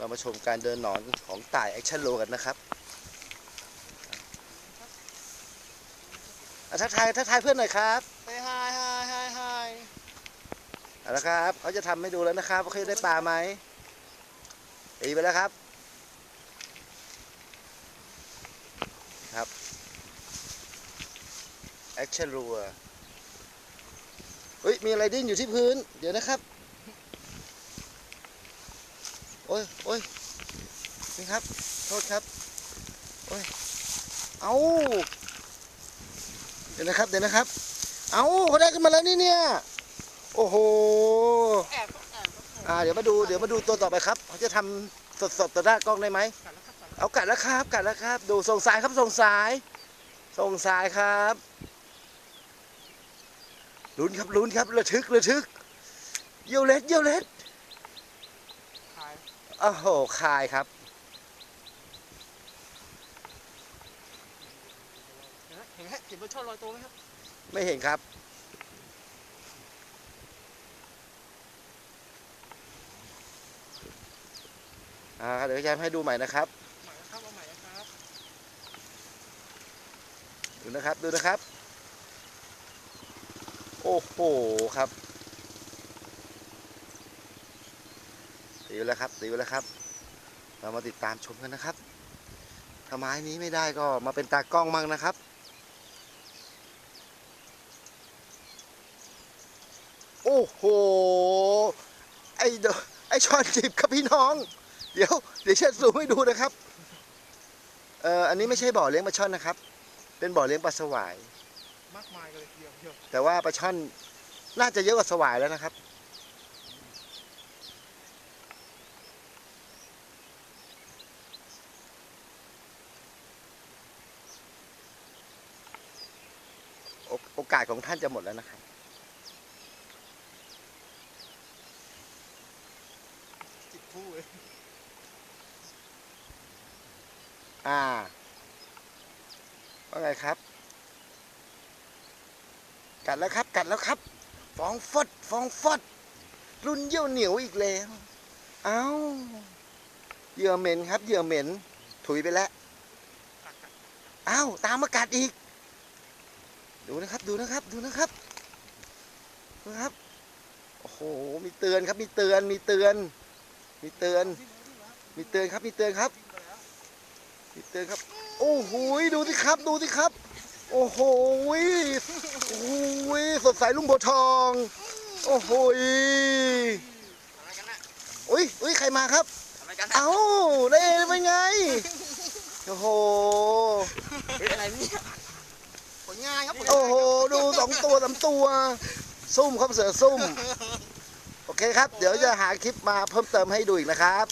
เรามาชมการเดินหนอนของต่ายแอคชั่นโลกันนะครับอะทักทายทักทายเพื่อนหน่อยครับไปไฮไฮไฮไฮเอาละครับเขาจะทำให้ดูแล้วนะครับว่าเขาจะได้ปลาไหมตีไปแล้วครับครับแอคชั่นรัวเฮ้ยมีอะไรดิ้นอยู่ที่พื้น เดี๋ยวนะครับ โอ้ยโอ้ยนี่ครับ โทษครับ โอ้ย เอาเดี๋ยวนะครับ เดี๋ยวนะครับ เอาเขาได้ขึ้นมาแล้วนี่เนี่ย โอ้โห แอบแอบอ่า เดี๋ยวมาดู เดี๋ยวมาดูตัวต่อไปครับ เขาจะทำสดๆต่อหน้ากล้องได้ไหมกัดแล้วครับเอากัดแล้วครับ กัดแล้วครับ ดูส่งสายครับส่งสาย ส่งสายครับลุ้นครับลุ้นครับระทึกระทึก เยี่ยวเล็ดเยี่ยวเล็ด โอ้โห คายครับ เห็นไหมเห็นปลาช่อนลอยตัวไหมครับ ไม่เห็นครับ อ่า เดี๋ยวจะให้ดูใหม่นะครับ ใหม่นะครับ เอาใหม่นะครับ ดูนะครับ ดูนะครับ โอ้โห ครับ ตีไปแล้วครับตีไปแล้วครับ เรามาติดตามชมกันนะครับถ้าไม้นี้ไม่ได้ก็มาเป็นตากล้องมั่งนะครับ โอ้โห ไอเดอไอช้อนจิบครับพี่น้อง เดี๋ยวเดี๋ยวเช็ดซูมให้ดูนะครับเอ่ออันนี้ไม่ใช่บ่อเลี้ยงปลาช่อนนะครับ เป็นบ่อเลี้ยงปลาสวาย มากมายกันเลยทีเดียวเดียวแต่ว่าปลาช่อนน่าจะเยอะกว่าสวายแล้วนะครับ โอกาสของท่านจะหมดแล้วนะครับ จิบคู่เลยอ่า ว่าไงครับ กัดแล้วครับ กัดแล้วครับ ฟองฟด ฟองฟด รุ่นเยี่ยวเหนียวอีกแล้ว เอ้า เหยื่อเหม็นครับ เหยื่อเหม็น ถุยไปแล้วกัดกัดอ้า ตามมากัดอีก ดูนะครับดูนะครับดูนะครับดูนะครับโอ้โหมีเตือนครับมีเตือนมีเตือน มีเตือนวิ่งแล้ววิ่งแล้วมีเตือนครับมีเตือนครับวิ่งไปแล้วมีเตือนครับ โอ้โหดูสิครับดูสิครับ โอ้โหโอ้โหสดใสลุงโบวทอง โอ้โหอะไรกันน่ะอุ้ยอุ้ยใครมาครับอะไรกันน่ะเอ้าได้เป็นไงโอ้โหเฮ้ยอะไรเนี่ย ผลงานครับผลงานโอ้โห ดูสองตัวสามตัว ซุ่มครับเสือซุ่ม โอเคครับ เดี๋ยวจะหาคลิปมาเพิ่มเติมให้ดูอีกนะครับ